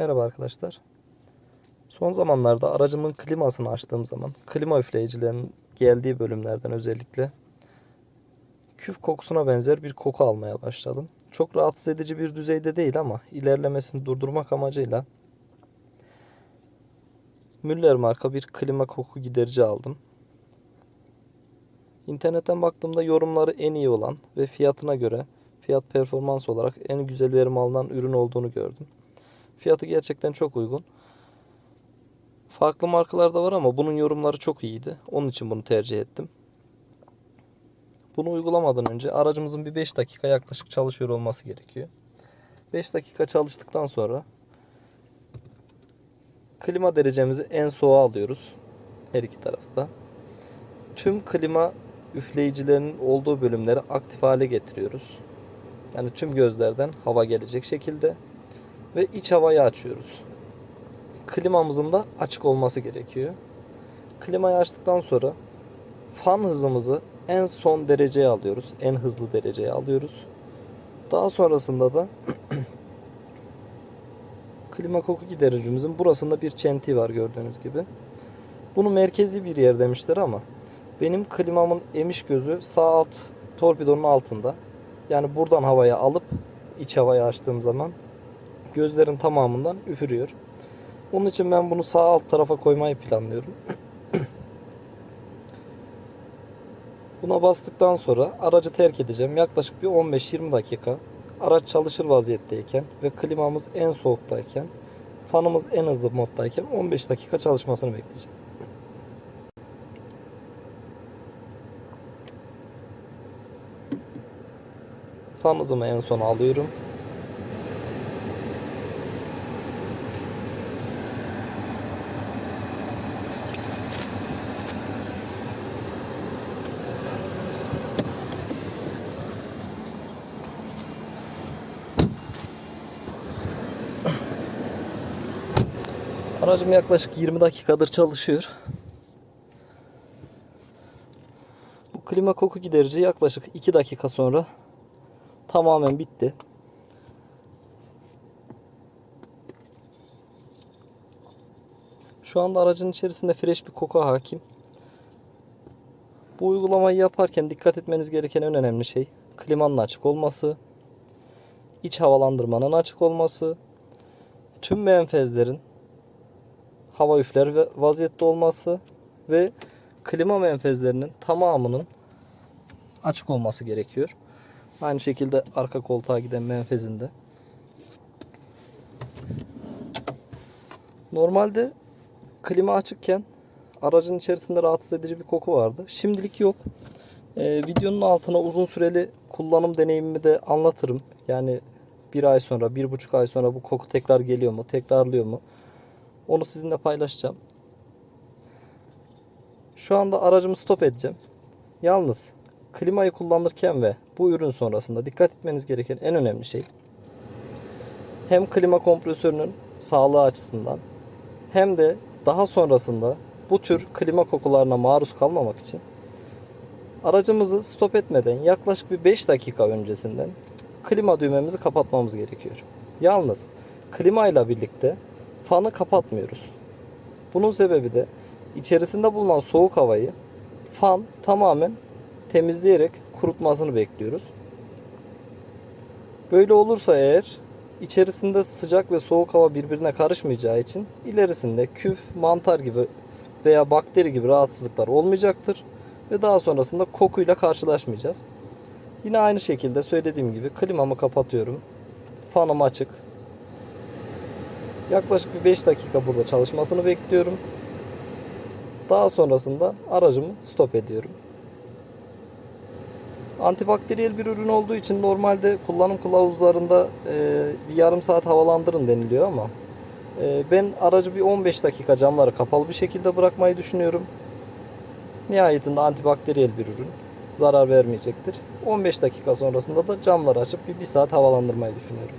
Merhaba arkadaşlar. Son zamanlarda aracımın klimasını açtığım zaman klima üfleyicilerinin geldiği bölümlerden özellikle küf kokusuna benzer bir koku almaya başladım. Çok rahatsız edici bir düzeyde değil ama ilerlemesini durdurmak amacıyla Müller marka bir klima koku giderici aldım. İnternetten baktığımda yorumları en iyi olan ve fiyatına göre fiyat performans olarak en güzel verim alınan ürün olduğunu gördüm. Fiyatı gerçekten çok uygun. Farklı markalar da var ama bunun yorumları çok iyiydi. Onun için bunu tercih ettim. Bunu uygulamadan önce aracımızın bir 5 dakika yaklaşık çalışıyor olması gerekiyor. 5 dakika çalıştıktan sonra klima derecemizi en soğuğa alıyoruz. Her iki tarafı da. Tüm klima üfleyicilerinin olduğu bölümleri aktif hale getiriyoruz. Yani tüm gözlerden hava gelecek şekilde ve iç havayı açıyoruz. Klimamızın da açık olması gerekiyor. Klimayı açtıktan sonra fan hızımızı en son dereceye alıyoruz. En hızlı dereceye alıyoruz. Daha sonrasında da klima koku gidericimizin burasında bir çentiği var gördüğünüz gibi. Bunu merkezi bir yer demişler ama benim klimamın emiş gözü sağ alt torpidonun altında. Yani buradan havaya alıp iç havayı açtığım zaman gözlerin tamamından üfürüyor. Onun için ben bunu sağ alt tarafa koymayı planlıyorum. Buna bastıktan sonra aracı terk edeceğim. Yaklaşık bir 15-20 dakika araç çalışır vaziyetteyken ve klimamız en soğuktayken fanımız en hızlı moddayken 15 dakika çalışmasını bekleyeceğim. Fan en sona alıyorum. Aracım yaklaşık 20 dakikadır çalışıyor. Bu klima koku giderici yaklaşık 2 dakika sonra tamamen bitti. Şu anda aracın içerisinde fresh bir koku hakim. Bu uygulamayı yaparken dikkat etmeniz gereken en önemli şey klimanın açık olması, iç havalandırmanın açık olması, tüm menfezlerin hava üfler ve vaziyette olması ve klima menfezlerinin tamamının açık olması gerekiyor. Aynı şekilde arka koltuğa giden menfezinde. Normalde klima açıkken aracın içerisinde rahatsız edici bir koku vardı. Şimdilik yok. Ee, videonun altına uzun süreli kullanım deneyimimi de anlatırım. Yani bir ay sonra, bir buçuk ay sonra bu koku tekrar geliyor mu, tekrarlıyor mu? Onu sizinle paylaşacağım. Şu anda aracımı stop edeceğim. Yalnız klimayı kullanırken ve bu ürün sonrasında dikkat etmeniz gereken en önemli şey hem klima kompresörünün sağlığı açısından hem de daha sonrasında bu tür klima kokularına maruz kalmamak için aracımızı stop etmeden yaklaşık bir 5 dakika öncesinden klima düğmemizi kapatmamız gerekiyor. Yalnız klima ile birlikte fanı kapatmıyoruz. Bunun sebebi de içerisinde bulunan soğuk havayı fan tamamen temizleyerek kurutmasını bekliyoruz. Böyle olursa eğer içerisinde sıcak ve soğuk hava birbirine karışmayacağı için ilerisinde küf, mantar gibi veya bakteri gibi rahatsızlıklar olmayacaktır ve daha sonrasında kokuyla karşılaşmayacağız. Yine aynı şekilde söylediğim gibi klimamı kapatıyorum. Fanım açık. Yaklaşık bir 5 dakika burada çalışmasını bekliyorum. Daha sonrasında aracımı stop ediyorum. Antibakteriyel bir ürün olduğu için normalde kullanım kılavuzlarında e, bir yarım saat havalandırın deniliyor ama e, ben aracı bir 15 dakika camları kapalı bir şekilde bırakmayı düşünüyorum. Nihayetinde antibakteriyel bir ürün zarar vermeyecektir. 15 dakika sonrasında da camları açıp bir, bir saat havalandırmayı düşünüyorum.